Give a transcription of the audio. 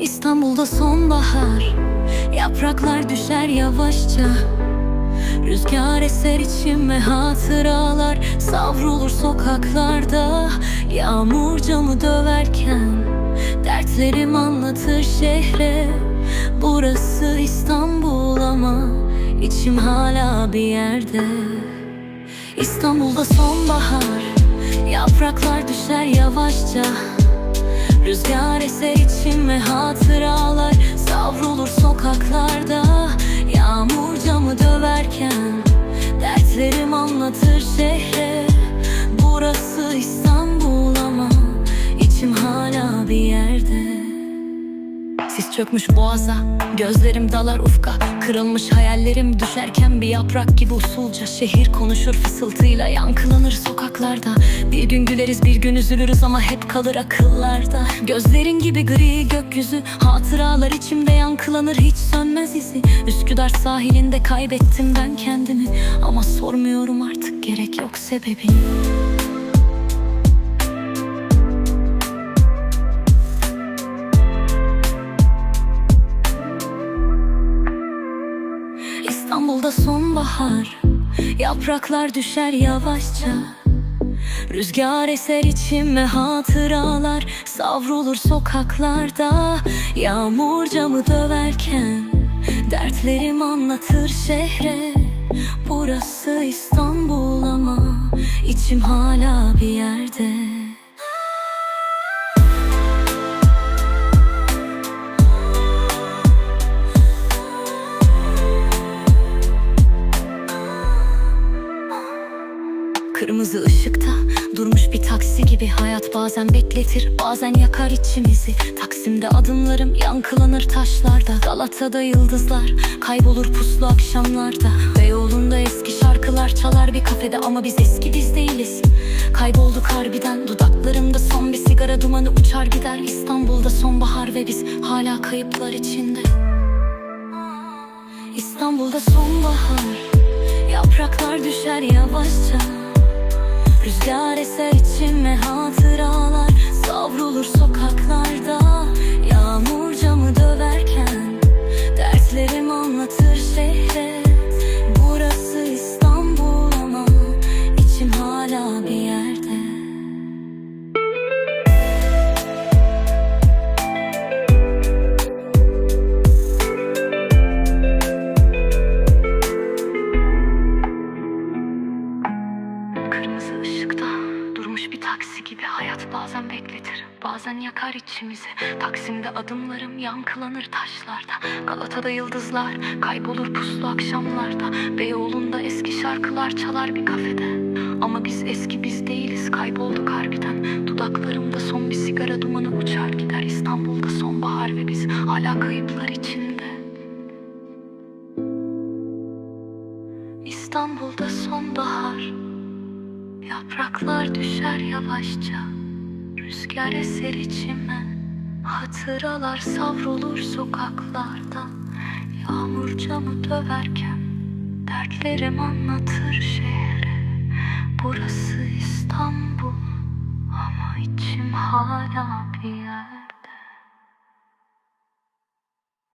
İstanbul'da sonbahar Yapraklar düşer yavaşça. Rüzgar eser içime hatıralar Savrulur sokaklarda. Yağmur camı döverken Dertlerim anlatır şehre. Burası İstanbul ama içim hala bir yerde. İstanbul'da sonbahar Yapraklar düşer yavaşça Rüzgar eser içime hatıralar Savrulur sokaklarda çökmüş boğaza. Gözlerim dalar ufka. Kırılmış hayallerim düşerken bir yaprak gibi usulca Şehir konuşur fısıltıyla yankılanır sokaklarda. Bir gün güleriz bir gün üzülürüz ama hep kalır akıllarda. Gözlerin gibi gri gökyüzü Hatıralar içimde yankılanır hiç sönmez izi. Üsküdar sahilinde kaybettim ben kendimi Ama sormuyorum artık gerek yok sebebini İstanbul'da sonbahar Yapraklar düşer yavaşça. Rüzgar eser içime hatıralar Savrulur sokaklarda. Yağmur camı döverken Dertlerim anlatır şehre. Burası İstanbul ama içim hala bir yerde Kırmızı ışıkta durmuş bir taksi gibi Hayat bazen bekletir bazen yakar içimizi. Taksim'de adımlarım yankılanır taşlarda Galata'da yıldızlar kaybolur puslu akşamlarda. Beyoğlu'nda eski şarkılar çalar bir kafede Ama biz eski biz değiliz. Kaybolduk harbiden dudaklarımda son bir sigara dumanı uçar gider. İstanbul'da sonbahar ve biz hala kayıplar içinde. İstanbul'da sonbahar Yapraklar düşer yavaşça Rüzgar eser içime durmuş bir taksi gibi hayat bazen bekletir. Bazen yakar içimizi. Taksim'de adımlarım yankılanır taşlarda. Galata'da yıldızlar kaybolur puslu akşamlarda. Beyoğlu'nda eski şarkılar çalar bir kafede. Ama biz eski biz değiliz kaybolduk harbiden. Dudaklarımda son bir sigara dumanı uçar gider. İstanbul'da sonbahar ve biz hala kayıplar içinde. İstanbul'da sonbahar Yapraklar düşer yavaşça. Rüzgar eser içime. Hatıralar savrulur sokaklarda. Yağmur camı döverken Dertlerim anlatır şehre. Burası İstanbul Ama içim hala bir